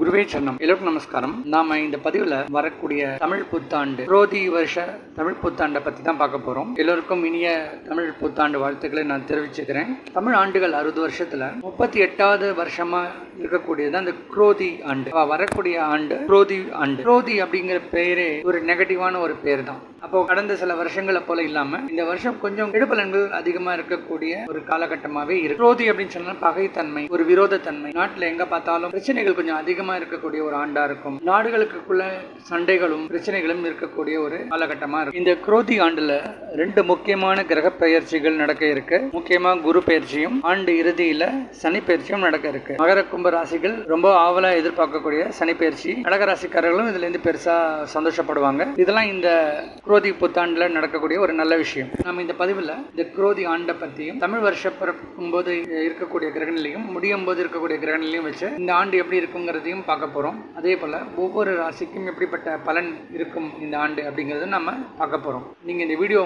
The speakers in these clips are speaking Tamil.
குருவே சரணம். எல்லோருக்கும் நமஸ்காரம். நாம இந்த பதிவுல வரக்கூடிய தமிழ் புத்தாண்டு குரோதி வருஷ தமிழ் புத்தாண்டை பத்தி தான் பார்க்க போறோம். எல்லோருக்கும் இனிய தமிழ் புத்தாண்டு வாழ்த்துக்களை நான் தெரிவிச்சுக்கிறேன். தமிழ் ஆண்டுகள் அறுபது வருஷத்துல முப்பத்தி எட்டாவது வருஷமா இருக்கக்கூடியது அந்த குரோதி ஆண்டு. வரக்கூடிய ஆண்டு குரோதி ஆண்டு. குரோதி அப்படிங்கிற பெயரே ஒரு நெகட்டிவான ஒரு பேர் தான். அப்போ கடந்த சில வருஷங்களை போல இல்லாம இந்த வருஷம் கொஞ்சம் கெடுபலன்கள் அதிகமா இருக்கக்கூடிய ஒரு காலகட்டமாவே இருக்கு. குரோதி அப்படின்னு சொன்னா பகைத்தன்மை ஒரு விரோதத்தன்மை. நாட்டுல எங்க பார்த்தாலும் பிரச்சனைகள் கொஞ்சம் அதிகமா இருக்கக்கூடிய ஒரு ஆண்டா இருக்கும். நாடுகளுக்குள்ள சண்டைகளும் பிரச்சனைகளும் இருக்கக்கூடிய ஒரு காலகட்டமா இருக்கும். இந்த குரோதி ஆண்டுல ரெண்டு முக்கியமான கிரக பயிற்சிகள் நடக்க இருக்கு. முக்கியமா குரு பயிற்சியும் ஆண்டு இறுதியில சனி பயிற்சியும் நடக்க இருக்கு. மகர கும்ப ராசிகள் ரொம்ப ஆவலா எதிர்பார்க்கக்கூடிய சனி பயிற்சி கடக ராசிக்காரர்களும் இதுல இருந்து பெருசா சந்தோஷப்படுவாங்க. இதெல்லாம் இந்த குரோதி புத்தாண்டுல நடக்கக்கூடிய ஒரு நல்ல விஷயம். நம்ம இந்த பதிவுல இந்த குரோதி ஆண்டை பத்தியும் தமிழ் வருஷ பிறக்கும் போது இருக்கக்கூடிய கிரகநிலையும் முடியும் போது இருக்கக்கூடிய கிரகநிலையும் வச்சு இந்த ஆண்டு எப்படி இருக்குங்கிறதையும் பார்க்க போகிறோம் அதே போல் ஒவ்வொரு ராசிக்கும் எப்படிப்பட்ட பலன் இருக்கும் இந்த ஆண்டு அப்படிங்கிறத நம்ம பார்க்க போகிறோம் நீங்கள் இந்த வீடியோ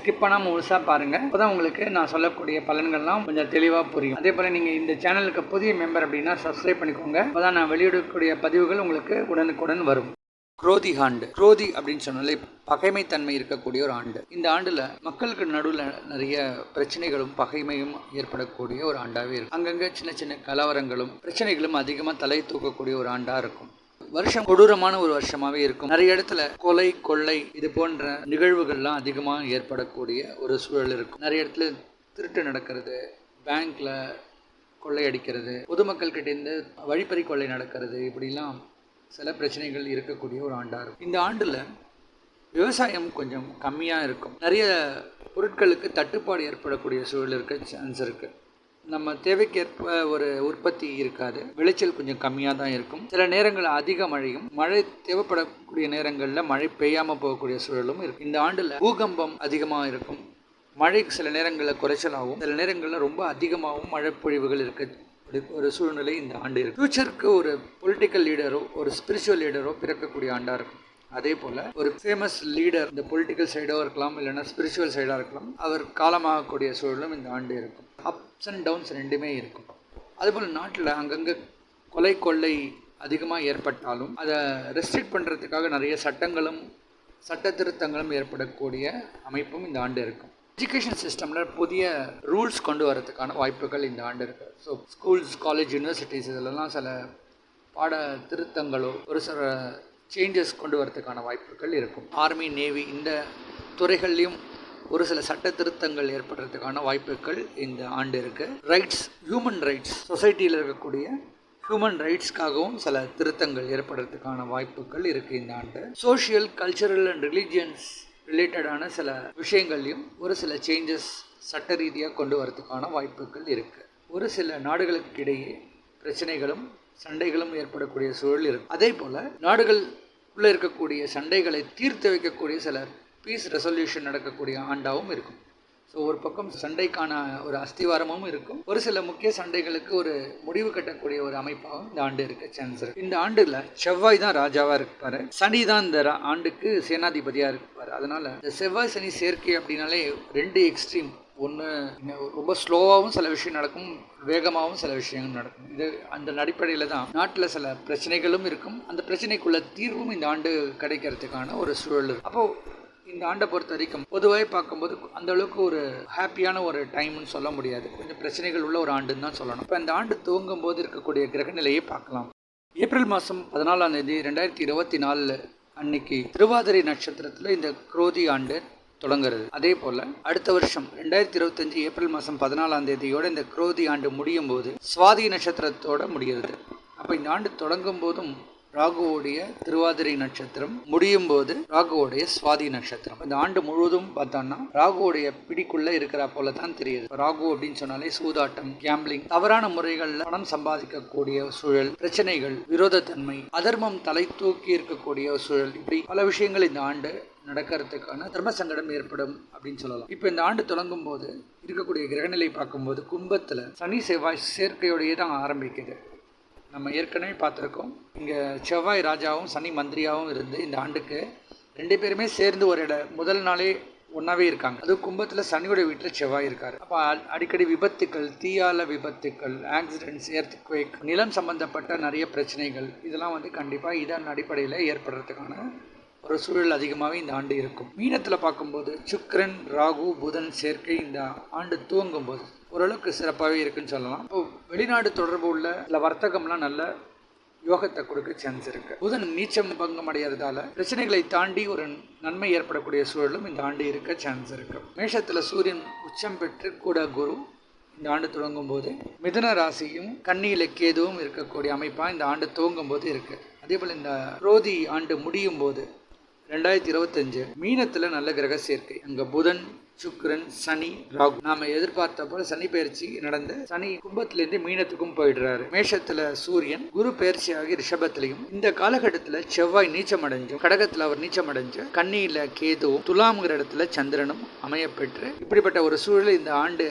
ஸ்கிப் பண்ணாம பாருங்கள் அப்போ தான் உங்களுக்கு நான் சொல்லக்கூடிய பலன்கள்லாம் கொஞ்சம் தெளிவாக புரியும். அதே போல் நீங்கள் இந்த சேனலுக்கு புதிய மெம்பர் அப்படின்னா சப்ஸ்கிரைப் பண்ணிக்கோங்க. அப்பதான் நான் வெளியிடக்கூடிய பதிவுகள் உங்களுக்கு உடனுக்குடன் வரும். குரோதி ஆண்டு. குரோதி அப்படின்னு சொன்னாலே பகைமைத்தன்மை இருக்கக்கூடிய ஒரு ஆண்டு. இந்த ஆண்டில் மக்களுக்கு நடுவில் நிறைய பிரச்சனைகளும் பகைமையும் ஏற்படக்கூடிய ஒரு ஆண்டாகவே இருக்கும். அங்கங்கே சின்ன சின்ன கலவரங்களும் பிரச்சனைகளும் அதிகமாக தலை தூக்கக்கூடிய ஒரு ஆண்டாக இருக்கும். வருஷம் கொடூரமான ஒரு வருஷமாகவே இருக்கும். நிறைய இடத்துல கொலை கொள்ளை இது போன்ற நிகழ்வுகள்லாம் அதிகமாக ஏற்படக்கூடிய ஒரு சூழல் இருக்கும். நிறைய இடத்துல திருட்டு நடக்கிறது பேங்க்ல கொள்ளையடிக்கிறது பொதுமக்கள் கிட்டேருந்து வழிப்பறி கொள்ளை நடக்கிறது இப்படிலாம் சில பிரச்சனைகள் இருக்கக்கூடிய ஒரு ஆண்டாக இருக்கும். இந்த ஆண்டில் விவசாயம் கொஞ்சம் கம்மியாக இருக்கும். நிறைய பொருட்களுக்கு தட்டுப்பாடு ஏற்படக்கூடிய சூழல் இருக்க சான்ஸ் இருக்குது நம்ம தேவைக்கேற்ப ஒரு உற்பத்தி இருக்காது. விளைச்சல் கொஞ்சம் கம்மியாக தான் இருக்கும். சில நேரங்கள் அதிக மழையும் மழை தேவைப்படக்கூடிய நேரங்களில் மழை பெய்யாமல் போகக்கூடிய சூழலும் இருக்கும் இந்த ஆண்டில் பூகம்பம் அதிகமாக இருக்கும். மழை சில நேரங்களில் குறைச்சலாகவும் சில நேரங்களில் ரொம்ப அதிகமாகவும் மழை பொழிவுகள் ஒரு- ஒரு சூழ்நிலை இந்த ஆண்டு இருக்கு. ஃபியூச்சருக்கு ஒரு பொலிட்டிக்கல் லீடரோ ஒரு ஸ்பிரிச்சுவல் லீடரோ பிறக்கக்கூடிய ஆண்டாக இருக்கும். அதே போல ஒரு ஃபேமஸ் லீடர் இந்த பொலிட்டிக்கல் சைடாக இருக்கலாம் இல்லைன்னா ஸ்பிரிச்சுவல் சைடாக இருக்கலாம் அவர் காலமாகக்கூடிய சூழலும் இந்த ஆண்டு இருக்கும். அப்ஸ் அண்ட் டவுன்ஸ் ரெண்டுமே இருக்கும். அதுபோல் நாட்டில் அங்கங்கே கொலை கொள்ளை அதிகமாக ஏற்பட்டாலும் அதை ரெஸ்ட்ரிக்ட் பண்ணுறதுக்காக நிறைய சட்டங்களும் சட்ட திருத்தங்களும் ஏற்படக்கூடிய அமைப்பும் இந்த ஆண்டு இருக்கும். எஜுகேஷன் சிஸ்டமில் புதிய ரூல்ஸ் கொண்டு வரதுக்கான வாய்ப்புகள் இந்த ஆண்டு இருக்குது ஸோ ஸ்கூல்ஸ் காலேஜ் யூனிவர்சிட்டிஸ் இதிலெல்லாம் சில பாட திருத்தங்களோ ஒரு சில சேஞ்சஸ் கொண்டு வரதுக்கான வாய்ப்புகள் இருக்கும். ஆர்மி நேவி இந்த துறைகள்லையும் ஒரு சில சட்ட திருத்தங்கள் ஏற்படுறதுக்கான வாய்ப்புகள் இந்த ஆண்டு இருக்கு. ரைட்ஸ் ஹியூமன் ரைட்ஸ் சொசைட்டியில் இருக்கக்கூடிய ஹியூமன் ரைட்ஸ்க்காகவும் சில திருத்தங்கள் ஏற்படுறதுக்கான வாய்ப்புகள் இருக்குது இந்த ஆண்டு. சோஷியல் கல்ச்சரல் அண்ட் ரிலீஜியன்ஸ் ரிலேட்டடான சில விஷயங்கள்லையும் ஒரு சில சேஞ்சஸ் சட்ட ரீதியாக கொண்டு வரதுக்கான வாய்ப்புகள் இருக்குது ஒரு சில நாடுகளுக்கு இடையே பிரச்சனைகளும் சண்டைகளும் ஏற்படக்கூடிய சூழல் இருக்கு. அதே போல் நாடுகள் உள்ளே இருக்கக்கூடிய சண்டைகளை தீர்த்து வைக்கக்கூடிய சில பீஸ் ரெசல்யூஷன் நடக்கக்கூடிய ஆண்டாகவும் இருக்கும். ஸோ ஒரு பக்கம் சண்டைக்கான ஒரு அஸ்திவாரமும் இருக்கும். ஒரு சில முக்கிய சண்டைகளுக்கு ஒரு முடிவு கட்டக்கூடிய ஒரு அமைப்பாகவும் இந்த ஆண்டு இருக்க சான்ஸ் இருக்கு. இந்த ஆண்டுல செவ்வாய் தான் ராஜாவா இருப்பாரு. சனி தான் இந்த ரா- ஆண்டுக்கு சேனாதிபதியா இருப்பாரு. அதனால இந்த செவ்வாய் சனி சேர்க்கை அப்படின்னாலே ரெண்டு எக்ஸ்ட்ரீம் ஒன்று ரொம்ப ஸ்லோவாகவும் சில விஷயம் நடக்கும் வேகமாகவும் சில விஷயங்கள் நடக்கும். இது அந்த அடிப்படையில் தான் நாட்டில் சில பிரச்சனைகளும் இருக்கும். அந்த பிரச்சனைக்குள்ள தீர்வும் இந்த ஆண்டு கிடைக்கிறதுக்கான ஒரு சூழல் அப்போது இந்த ஆண்டை பொறுத்த வரைக்கும் பொதுவாக பார்க்கும்போது அந்த அளவுக்கு ஒரு ஹாப்பியான ஒரு டைம்னு சொல்ல முடியாது. கொஞ்சம் பிரச்சனைகள் உள்ள ஒரு ஆண்டுன்னு தான் சொல்லணும். இப்போ இந்த ஆண்டு துவங்கும் போது இருக்கக்கூடிய கிரக நிலையை பார்க்கலாம். ஏப்ரல் மாதம் பதினாலாம் தேதி ரெண்டாயிரத்தி இருபத்தி நாலில் அன்னைக்கு திருவாதிரை நட்சத்திரத்தில் இந்த குரோதி ஆண்டு தொடங்குறது. அதே போல் அடுத்த வருஷம் ரெண்டாயிரத்தி இருபத்தஞ்சு ஏப்ரல் மாதம் பதினாலாம் தேதியோட இந்த குரோதி ஆண்டு முடியும் போது சுவாதி நட்சத்திரத்தோட முடிகிறது. அப்போ இந்த ஆண்டு தொடங்கும் போதும் ராகுவோடைய திருவாதிரை நட்சத்திரம் முடியும் போது ராகுவோடைய சுவாதி நட்சத்திரம். இந்த ஆண்டு முழுவதும் பார்த்தோம்னா ராகுவோடைய பிடிக்குள்ள இருக்கிற போல தான் தெரியுது ராகு அப்படின்னு சொன்னாலே சூதாட்டம் கேம்பிளிங் தவறான முறைகள்ல பணம் சம்பாதிக்கக்கூடிய சூழல் பிரச்சனைகள் விரோதத்தன்மை அதர்மம் தலை தூக்கி இருக்கக்கூடிய சூழல் இப்படி பல விஷயங்கள் இந்த ஆண்டு நடக்கிறதுக்கான தர்ம சங்கடம் ஏற்படும் அப்படின்னு சொல்லலாம். இப்போ இந்த ஆண்டு தொடங்கும் போது இருக்கக்கூடிய கிரகநிலை பார்க்கும்போது கும்பத்தில் சனி செவ்வாய் சேர்க்கையோடையே தான் ஆரம்பிக்குது. நம்ம ஏற்கனவே பார்த்துருக்கோம். இங்கே செவ்வாய் ராஜாவும் சனி மந்திரியாவும் இருந்து இந்த ஆண்டுக்கு ரெண்டு பேருமே சேர்ந்து ஒரு இட முதல் நாளே ஒன்றாவே இருக்காங்க. அது கும்பத்தில் சனியோட வீட்டில் செவ்வாய் இருக்கார். அப்போ அடிக்கடி விபத்துக்கள் தீயால விபத்துக்கள் ஆக்சிடென்ட்ஸ் எர்த்குவேக் நிலம் சம்பந்தப்பட்ட நிறைய பிரச்சனைகள் இதெல்லாம் வந்து கண்டிப்பாக இதன் அடிப்படையில் ஏற்படுறதுக்கான ஒரு சூழல் அதிகமாகவே இந்த ஆண்டு இருக்கும். மீனத்தில் பார்க்கும்போது சுக்ரன் ராகு புதன் சேர்க்கை இந்த ஆண்டு துவங்கும் போது ஓரளவுக்கு சிறப்பாகவே இருக்குன்னு சொல்லலாம். இப்போ வெளிநாடு தொடர்பு உள்ள சில வர்த்தகம்லாம் நல்ல யோகத்தை கொடுக்க சான்ஸ் இருக்கு. புதன் நீச்சம் பங்கம் அடைகிறதால பிரச்சனைகளை தாண்டி ஒரு நன்மை ஏற்படக்கூடிய சூழலும் இந்த ஆண்டு இருக்க சான்ஸ் இருக்கு. மேஷத்தில் சூரியன் உச்சம் பெற்று கூட குரு இந்த ஆண்டு தொடங்கும் போது மிதுன ராசியும் கண்ணியில கேதுவும் இருக்கக்கூடிய அமைப்பாக இந்த ஆண்டு துவங்கும் போது இருக்கு. அதே போல் இந்த ரோதி ஆண்டு முடியும் போது ரெண்டாயிரத்தி இருபத்தஞ்சு மீனத்தில் நல்ல கிரக சேர்க்கை. அங்கே புதன் சுக்ரன் சனி ராகு. நாம எதிர்பார்த்த போல சனி பயிற்சி நடந்த சனி கும்பத்திலிருந்து மீனத்துக்கும் போயிடுறாரு. மேஷத்துல சூரியன் குரு பயிற்சியாகி ரிஷபத்திலையும். இந்த காலகட்டத்துல செவ்வாய் நீச்சம் அடைஞ்சும் கடகத்துல அவர் நீச்சம் அடைஞ்சு கண்ணியில கேதுவும் துலாம்ங்கிற இடத்துல சந்திரனும் அமையப்பெற்று இப்படிப்பட்ட ஒரு சூழல் இந்த ஆண்டு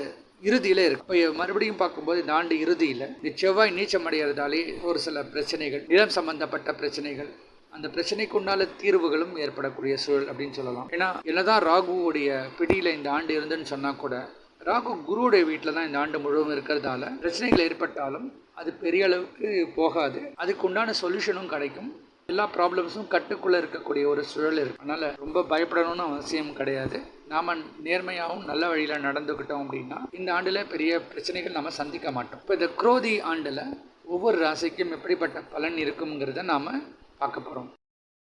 இறுதியில இருக்கு. இப்போ மறுபடியும் பார்க்கும்போது இந்த ஆண்டு இறுதியில இந்த செவ்வாய் நீச்சம் அடைகிறதாலே ஒரு சில பிரச்சனைகள் நிலம் சம்பந்தப்பட்ட பிரச்சனைகள் அந்த பிரச்சனைக்கு உண்டான தீர்வுகளும் ஏற்படக்கூடிய சூழல் அப்படின்னு சொல்லலாம். ஏன்னா என்னதான் ராகுவோடைய பிடியில் இந்த ஆண்டு இருந்துன்னு சொன்னால் கூட ராகு குருவுடைய வீட்டில் தான் இந்த ஆண்டு முழுவதும் இருக்கிறதால பிரச்சனைகள் ஏற்பட்டாலும் அது பெரிய அளவுக்கு போகாது. அதுக்கு உண்டான சொல்யூஷனும் கிடைக்கும். எல்லா ப்ராப்ளம்ஸும் கட்டுக்குள்ளே இருக்கக்கூடிய ஒரு சூழல் இருக்கு. அதனால் ரொம்ப பயப்படணும்னு அவசியம் கிடையாது. நாம் நேர்மையாகவும் நல்ல வழியில் நடந்துக்கிட்டோம் அப்படின்னா இந்த ஆண்டில் பெரிய பிரச்சனைகள் நம்ம சந்திக்க மாட்டோம். இப்போ இந்த குரோதி ஆண்டில் ஒவ்வொரு ராசிக்கும் எப்படிப்பட்ட பலன் இருக்குங்கிறத நாம் பார்க்க போகிறோம்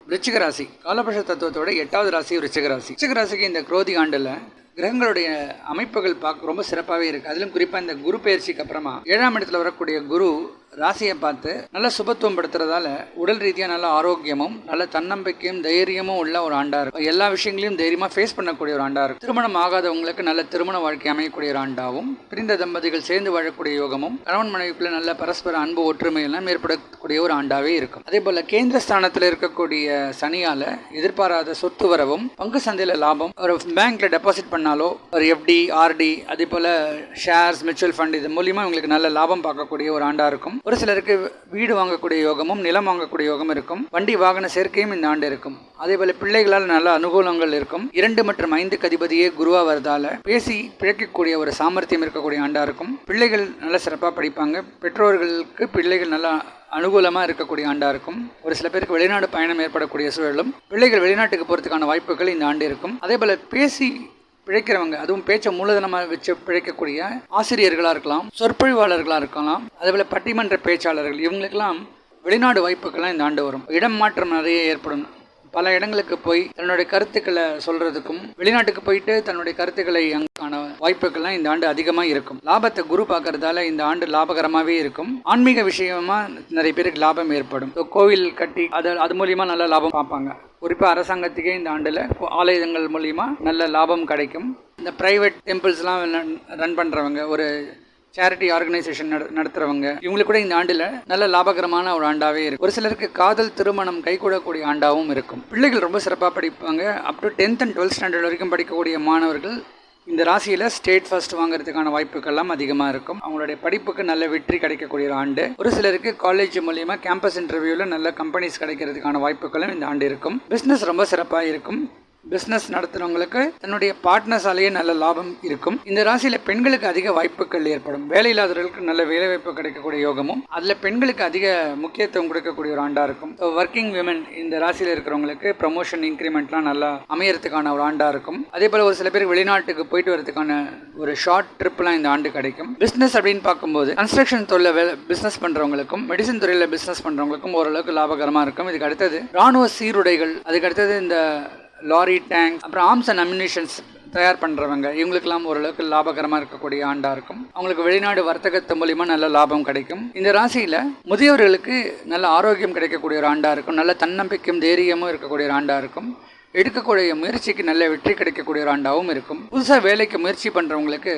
விருச்சிக ராசி காலபுருஷ தத்துவத்தோட எட்டாவது ராசி விருச்சிக ராசி. விருச்சிக ராசிக்கு இந்த குரோதி ஆண்டில் கிரகங்களுடைய அமைப்புகள் பார்க்க ரொம்ப சிறப்பாகவே இருக்குது அதிலும் குறிப்பாக இந்த குரு பயிற்சிக்கு அப்புறமா ஏழாம் இடத்துல வரக்கூடிய குரு ராசியை பார்த்து நல்ல சுபத்துவம் படுத்துறதால உடல் ரீதியாக நல்ல ஆரோக்கியமும் நல்ல தன்னம்பிக்கையும் தைரியமும் உள்ள ஒரு ஆண்டா இருக்கும் எல்லா விஷயங்களையும் தைரியமாக ஃபேஸ் பண்ணக்கூடிய ஒரு ஆண்டா இருக்கும் திருமணம் ஆகாதவங்களுக்கு நல்ல திருமண வாழ்க்கை அமையக்கூடிய ஒரு ஆண்டாவும் பிரிந்த தம்பதிகள் சேர்ந்து வாழக்கூடிய யோகமும் கணவன் மனைவிக்குள்ள நல்ல பரஸ்பர அன்பு ஒற்றுமை எல்லாம் ஏற்படக்கூடிய ஒரு ஆண்டாவே இருக்கும். அதே போல கேந்திர ஸ்தானத்தில் இருக்கக்கூடிய சனியால எதிர்பாராத சொத்து வரவும் பங்கு சந்தையில் லாபம் ஒரு பேங்க்ல டெபாசிட் பண்ணாலோ ஒரு எஃப்டி ஆர்டி அதே போல ஷேர்ஸ் மியூச்சுவல் ஃபண்ட் இது மூலியமா உங்களுக்கு நல்ல லாபம் பார்க்கக்கூடிய ஒரு ஆண்டா இருக்கும். ஒரு சிலருக்கு வீடு வாங்கக்கூடிய யோகமும் நிலம் வாங்கக்கூடிய யோகம் இருக்கும். வண்டி வாகன சேர்க்கையும் இந்த ஆண்டு இருக்கும். அதே போல பிள்ளைகளால் நல்ல அனுகூலங்கள் இருக்கும். இரண்டு மற்றும் ஐந்து கதிபதியே குருவா வரதால பேசி பிழைக்கக்கூடிய ஒரு சாமர்த்தியம் இருக்கக்கூடிய ஆண்டா இருக்கும். பிள்ளைகள் நல்ல சிறப்பாக படிப்பாங்க. பெற்றோர்களுக்கு பிள்ளைகள் நல்லா அனுகூலமாக இருக்கக்கூடிய ஆண்டாக இருக்கும். ஒரு சில பேருக்கு வெளிநாடு பயணம் ஏற்படக்கூடிய சூழலும் பிள்ளைகள் வெளிநாட்டுக்கு போகிறதுக்கான வாய்ப்புகள் இந்த ஆண்டு இருக்கும். அதே போல் பேசி பிழைக்கிறவங்க அதுவும் பேச்சை மூலதனமாக வச்சு பிழைக்கக்கூடிய ஆசிரியர்களாக இருக்கலாம் சொற்பொழிவாளர்களாக இருக்கலாம் அதேபோல் பட்டிமன்ற பேச்சாளர்கள் இவங்களுக்கெல்லாம் வெளிநாடு வாய்ப்புகள்லாம் இந்த ஆண்டு வரும். இடம் மாற்றம் நிறைய ஏற்படும். பல இடங்களுக்கு போய் தன்னுடைய கருத்துக்களை சொல்றதுக்கும் வெளிநாட்டுக்கு போயிட்டு தன்னுடைய கருத்துக்களை அங்கான வாய்ப்புகள்லாம் இந்த ஆண்டு அதிகமாக இருக்கும். லாபத்தை குரு பார்க்கறதால இந்த ஆண்டு லாபகரமாகவே இருக்கும். ஆன்மீக விஷயமா நிறைய பேருக்கு லாபம் ஏற்படும். கோவில் கட்டி அது அது மூலியமா நல்ல லாபம் பார்ப்பாங்க. குறிப்பாக அரசாங்கத்துக்கே இந்த ஆண்டில் ஆலயங்கள் மூலியமா நல்ல லாபம் கிடைக்கும். இந்த ப்ரைவேட் டெம்பிள்ஸ்லாம் ரன் பண்ணுறவங்க ஒரு சேரிட்டி ஆர்கனைசேஷன் நடத்துறவங்க. இவங்களுக்கு கூட இந்த ஆண்டில் நல்ல லாபகரமான ஒரு ஆண்டாவே இருக்கும் ஒரு சிலருக்கு காதல் திருமணம் கைகூடக்கூடிய ஆண்டாவும் இருக்கும். பிள்ளைகள் ரொம்ப சிறப்பாக படிப்பாங்க. Up to tenth and twelfth standard வரைக்கும் படிக்கக்கூடிய மாணவர்கள் இந்த ராசியில் ஸ்டேட் ஃபர்ஸ்ட் வாங்குறதுக்கான வாய்ப்புகள்லாம் அதிகமாக இருக்கும். அவங்களுடைய படிப்புக்கு நல்ல வெற்றி கிடைக்கக்கூடிய ஒரு ஆண்டு. ஒரு சிலருக்கு காலேஜ் மூலியமா கேம்பஸ் இன்டர்வியூவில் நல்ல கம்பெனிஸ் கிடைக்கிறதுக்கான வாய்ப்புகளும் இந்த ஆண்டு இருக்கும். பிஸ்னஸ் ரொம்ப சிறப்பாக இருக்கும். பிஸ்னஸ் நடத்துகிறவங்களுக்கு தன்னுடைய பார்ட்னர்ஸாலேயே நல்ல லாபம் இருக்கும். இந்த ராசியில் பெண்களுக்கு அதிக வாய்ப்புகள் ஏற்படும். வேலை இல்லாதவர்களுக்கு நல்ல வேலை வாய்ப்பு கிடைக்கக்கூடிய யோகமும் அதில் பெண்களுக்கு அதிக முக்கியத்துவம் கொடுக்கக்கூடிய ஒரு ஆண்டாக இருக்கும். ஒர்க்கிங் விமன் இந்த ராசியில் இருக்கிறவங்களுக்கு ப்ரமோஷன் இன்க்ரிமெண்ட்லாம் நல்லா அமையறதுக்கான ஒரு ஆண்டாக இருக்கும். அதே போல் ஒரு சில பேர் வெளிநாட்டுக்கு போயிட்டு வரதுக்கான ஒரு ஷார்ட் ட்ரிப்லாம் இந்த ஆண்டு கிடைக்கும். பிஸ்னஸ் அப்படின்னு பார்க்கும்போது கன்ஸ்ட்ரக்ஷன் தொழில வேலை பிஸ்னஸ் பண்ணுறவங்களுக்கும் மெடிசன் துறையில் பிஸ்னஸ் பண்ணுறவங்களுக்கும் ஓரளவுக்கு லாபகரமாக இருக்கும். இதுக்கு அடுத்தது ராணுவ சீருடைகள் அதுக்கு அடுத்தது இந்த லாரி டேங்க் அப்புறம் ஆர்ம்ஸ் அண்ட் அம்யூனிஷன்ஸ் தயார் பண்ணுறவங்க இவங்களுக்கெல்லாம் ஓரளவுக்கு லாபகரமாக இருக்கக்கூடிய ஆண்டாக இருக்கும். அவங்களுக்கு வெளிநாடு வர்த்தகத்து மூலிமா நல்ல லாபம் கிடைக்கும். இந்த ராசியில் முதியவர்களுக்கு நல்ல ஆரோக்கியம் கிடைக்கக்கூடிய ஒரு ஆண்டாக இருக்கும். நல்ல தன்னம்பிக்கையும் தைரியமும் இருக்கக்கூடிய ஒரு ஆண்டாக இருக்கும். எடுக்கக்கூடிய முயற்சிக்கு நல்ல வெற்றி கிடைக்கக்கூடிய ஒரு ஆண்டாகவும் இருக்கும். புதுசாக வேலைக்கு முயற்சி பண்ணுறவங்களுக்கு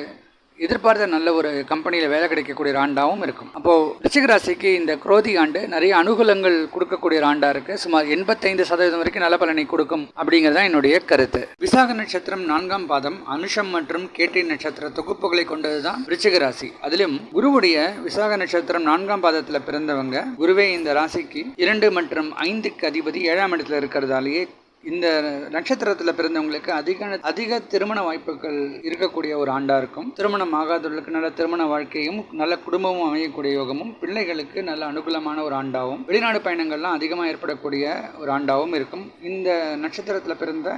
எதிர்பார்த்த நல்ல ஒரு கம்பெனியில் வேலை கிடைக்கக்கூடிய ஒரு ஆண்டாகவும் இருக்கும். அப்போது ரிச்சிகராசிக்கு இந்த குரோதி ஆண்டு நிறைய அனுகூலங்கள் கொடுக்கக்கூடிய ஒரு ஆண்டாக இருக்கு. சுமார் எண்பத்தைந்து சதவீதம் வரைக்கும் நல்ல பலனை கொடுக்கும் அப்படிங்கிறது தான் என்னுடைய கருத்து. விசாக நட்சத்திரம் நான்காம் பாதம் அனுஷம் மற்றும் கேட்டை நட்சத்திர தொகுப்புகளை கொண்டது தான் ரிச்சிக ராசி. அதிலும் குருவுடைய விசாக நட்சத்திரம் நான்காம் பாதத்தில் பிறந்தவங்க குருவே இந்த ராசிக்கு இரண்டு மற்றும் ஐந்துக்கு அதிபதி ஏழாம் இடத்துல இருக்கிறதாலேயே இந்த நட்சத்திரத்தில் பிறந்தவங்களுக்கு அதிக அதிக திருமண வாய்ப்புகள் இருக்கக்கூடிய ஒரு ஆண்டாக இருக்கும். திருமணம் ஆகாதவர்களுக்கு நல்ல திருமண வாழ்க்கையும் நல்ல குடும்பமும் அமையக்கூடிய யோகமும் பிள்ளைகளுக்கு நல்ல அனுகூலமான ஒரு ஆண்டாகவும் வெளிநாடு பயணங்கள்லாம் அதிகமாக ஏற்படக்கூடிய ஒரு ஆண்டாகவும் இருக்கும். இந்த நட்சத்திரத்தில் பிறந்த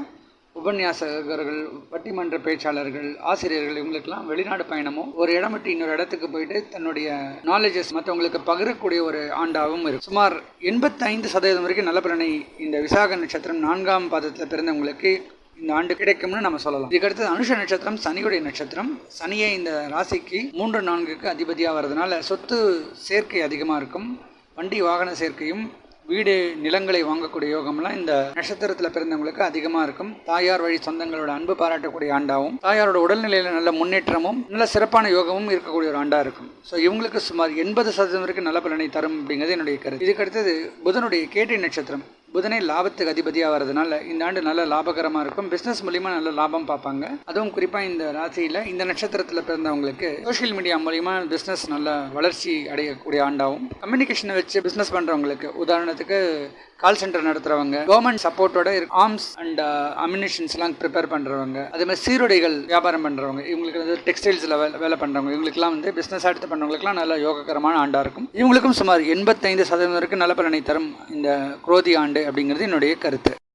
உபன்யாசகர்கள் பட்டிமன்ற பேச்சாளர்கள் ஆசிரியர்கள் இவங்களுக்கெல்லாம் வெளிநாடு பயணமோ ஒரு இடம் விட்டு இன்னொரு இடத்துக்கு போயிட்டு தன்னுடைய நாலேஜஸ் மற்றவங்களுக்கு பகிரக்கூடிய ஒரு ஆண்டாகவும் இருக்கும். சுமார் எண்பத்தைந்து சதவீதம் வரைக்கும் நல்ல பலனை இந்த விசாக நட்சத்திரம் நான்காம் பாதத்தில் பிறந்தவங்களுக்கு இந்த ஆண்டு கிடைக்கும்னு நம்ம சொல்லலாம். இதுக்கடுத்து அனுஷ நட்சத்திரம் சனியுடைய நட்சத்திரம். சனியை இந்த ராசிக்கு மூன்று நான்குக்கு அதிபதியாக வர்றதுனால சொத்து சேர்க்கை அதிகமாக இருக்கும். வண்டி வாகன சேர்க்கையும் வீடு நிலங்களை வாங்கக்கூடிய யோகம்லாம் இந்த நட்சத்திரத்தில் பிறந்தவங்களுக்கு அதிகமாக இருக்கும். தாயார் வழி சொந்தங்களோட அன்பு பாராட்டக்கூடிய ஆண்டாகவும் தாயாரோட உடல்நிலையில் நல்ல முன்னேற்றமும் நல்ல சிறப்பான யோகமும் இருக்கக்கூடிய ஒரு ஆண்டாக இருக்கும். ஸோ இவங்களுக்கு சுமார் எண்பது சதவீதம் வரைக்கும் நல்ல பலனை தரும் அப்படிங்கிறது என்னுடைய கருத்து. இதுக்கு அடுத்தது புதனுடைய கேட்டை நட்சத்திரம். புதனே லாபத்துக்கு அதிபதியாக வர்றதுனால இந்த ஆண்டு நல்ல லாபகரமாக இருக்கும். பிஸ்னஸ் மூலிமா நல்ல லாபம் பார்ப்பாங்க. அதுவும் குறிப்பாக இந்த ராசியில் இந்த நட்சத்திரத்தில் பிறந்தவங்களுக்கு சோஷியல் மீடியா மூலிமா பிஸ்னஸ் நல்ல வளர்ச்சி அடையக்கூடிய ஆண்டாகவும் கம்யூனிகேஷனை வச்சு பிஸ்னஸ் பண்ணுறவங்களுக்கு உதாரணத்துக்கு கால் சென்டர் நடத்துகிறவங்க கவர்மெண்ட் சப்போர்ட்டோட ஆர்ம்ஸ் அண்ட் அம்யூனிஷன்ஸ்லாம் ப்ரிப்பேர் பண்ணுறவங்க அதே மாதிரி சீருடைகள் வியாபாரம் பண்ணுறவங்க இவங்களுக்கு வந்து டெக்ஸ்டைல்ஸில் வேலை வேலை பண்ணுறவங்க இவங்களுக்குலாம் வந்து பிஸ்னஸ் எடுத்து பண்ணுறவங்களுக்குலாம் நல்ல யோககரமான ஆண்டாக இருக்கும். இவங்களுக்கும் சுமார் எண்பத்தைந்து சதவீதம் வரைக்கும் நல்ல பலனை தரும் இந்த குரோதி ஆண்டு. அப்படிங்கிறது என்னுடைய கருத்து.